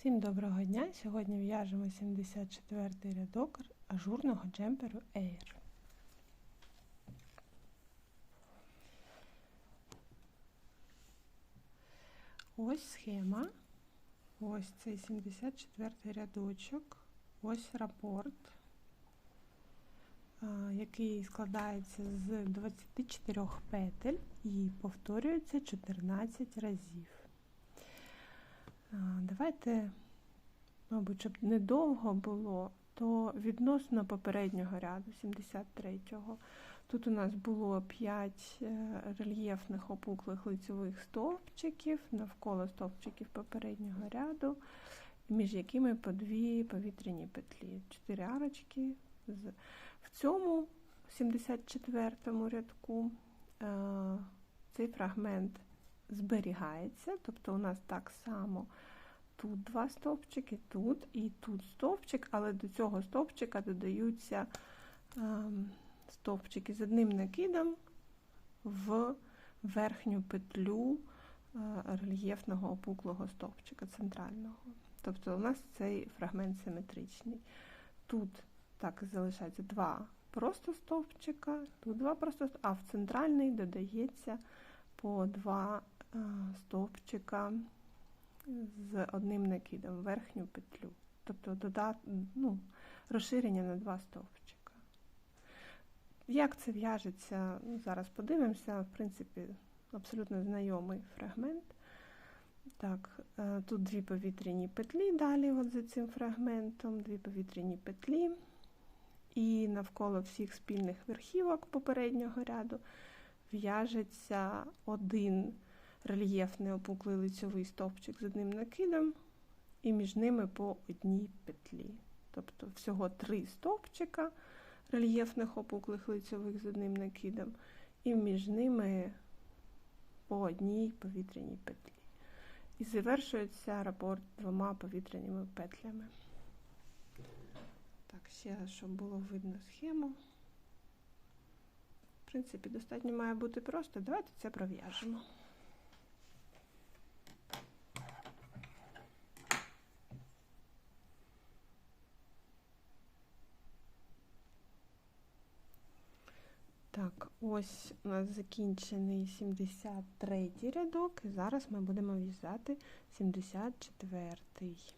Всім доброго дня! Сьогодні в'яжемо 74 рядок ажурного джемперу Air. Ось схема. Ось цей 74 рядочок. Ось рапорт, який складається з 24 петель і повторюється 14 разів. Давайте, мабуть, щоб недовго було, то відносно попереднього ряду, 73-го. Тут у нас було 5 е, рельєфних опуклих лицевих стовпчиків, навколо стовпчиків попереднього ряду, між якими по дві повітряні петлі, 4 арочки. В цьому 74-му рядку е, цей фрагмент зберігається, тобто у нас так само тут два стовпчики, тут і тут стовпчик, але до цього стовпчика додаються ем, стовпчики з одним накидом в верхню петлю е, рельєфного опуклого стовпчика центрального. Тобто у нас цей фрагмент симетричний. Тут так залишається два просто стовпчика, тут два просто а в центральний додається по два е, стовпчика з одним накидом верхню петлю. Тобто додат, ну, розширення на два стовпчика. Як це в'яжеться, ну, зараз подивимося, в принципі, абсолютно знайомий фрагмент. Так, е, Тут дві повітряні петлі, далі от за цим фрагментом, дві повітряні петлі. І навколо всіх спільних верхівок попереднього ряду в'яжеться один рельєфний опуклий лицьовий стовпчик з одним накидом, і між ними по одній петлі. Тобто всього три стовпчика рельєфних опуклих лицьових з одним накидом, і між ними по одній повітряній петлі. І завершується рапорт двома повітряними петлями. Так, ще щоб було видно схему. В принципі, достатньо має бути просто. Давайте це пров'яжемо. Так, ось у нас закінчений 73 рядок, і зараз ми будемо в'язати 74-й.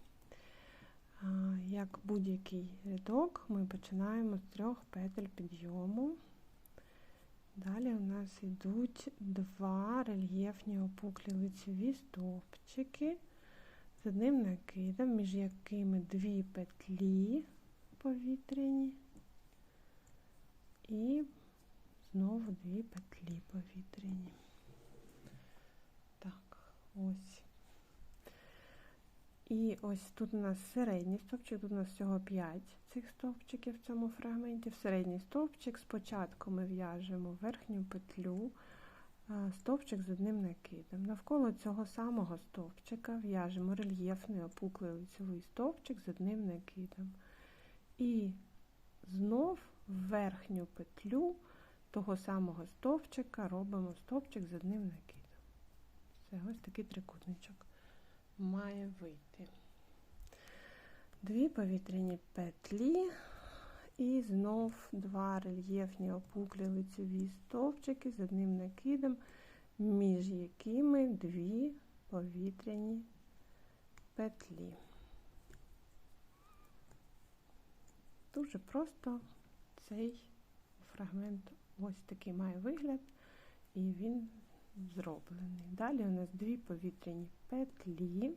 Як будь-який рядок, ми починаємо з трьох петель підйому. Далі у нас йдуть два рельєфні опуклі лицеві стовпчики з одним накидом, між якими дві петлі повітряні і знову дві петлі повітряні. Так, ось. І ось тут у нас середній стовпчик, тут у нас всього 5 цих стовпчиків в цьому фрагменті. В середній стовпчик спочатку ми в'яжемо верхню петлю, стовпчик з одним накидом. Навколо цього самого стовпчика в'яжемо рельєфний опуклий лицевий стовпчик з одним накидом. І знов в верхню петлю того самого стовпчика робимо стовпчик з одним накидом. Все, ось такий трикутничок має вийти. Дві повітряні петлі, і знов два рельєфні опуклі лицеві стовпчики з одним накидом, між якими дві повітряні петлі. Дуже просто цей фрагмент ось такий має вигляд, і він зроблений. Далі у нас дві повітряні петлі.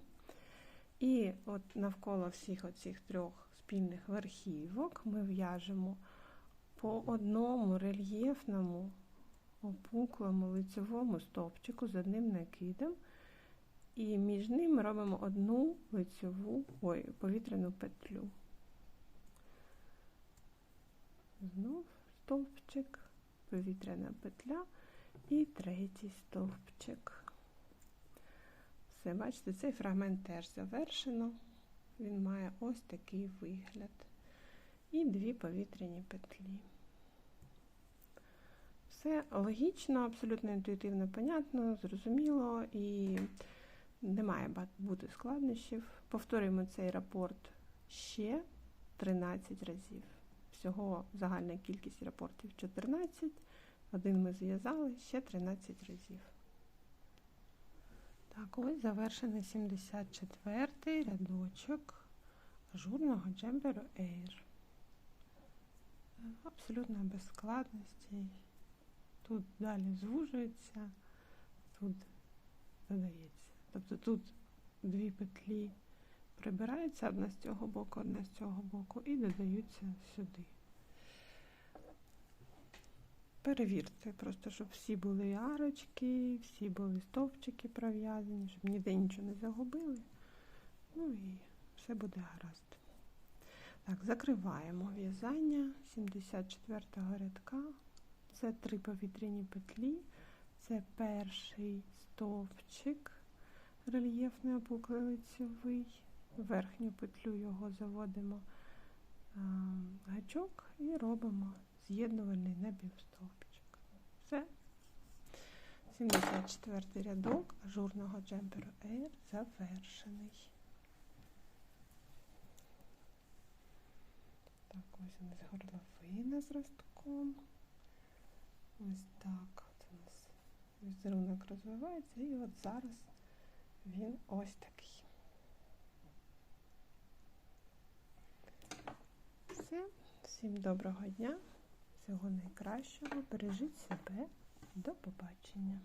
І от навколо всіх оцих трьох спільних верхівок ми в'яжемо по одному рельєфному опуклому лицевому стовпчику з одним накидом. І між ними робимо одну лицеву ой, повітряну петлю. Знов стовпчик, повітряна петля і третій стовпчик. Все, бачите, цей фрагмент теж завершено. Він має ось такий вигляд. І дві повітряні петлі. Все логічно, абсолютно інтуїтивно, понятно, зрозуміло. І не має бути складнощів. Повторюємо цей рапорт ще 13 разів. Всього загальна кількість рапортів 14. Один ми зв'язали ще 13 разів. Так, ось завершений 74-й рядочок ажурного джемперу Air. Абсолютно без складностей. Тут далі звужується, тут додається. Тобто тут дві петлі прибираються одна з цього боку, одна з цього боку і додаються сюди. Перевірте, просто щоб всі були арочки, всі були стовпчики пров'язані, щоб ніде нічого не загубили. Ну і все буде гаразд. Так, закриваємо в'язання 74-го рядка. Це три повітряні петлі. Це перший стовпчик рельєфний або лицьовий. Верхню петлю його заводимо гачок і робимо з'єднувальний напівстовпчик. Все. 74 рядок ажурного джемперу Air завершений. Так, ось у нас горловина з ростком. Ось так от у нас візерунок розвивається, і от зараз він ось такий. Все, всім доброго дня, всього найкращого. Бережіть себе. До побачення.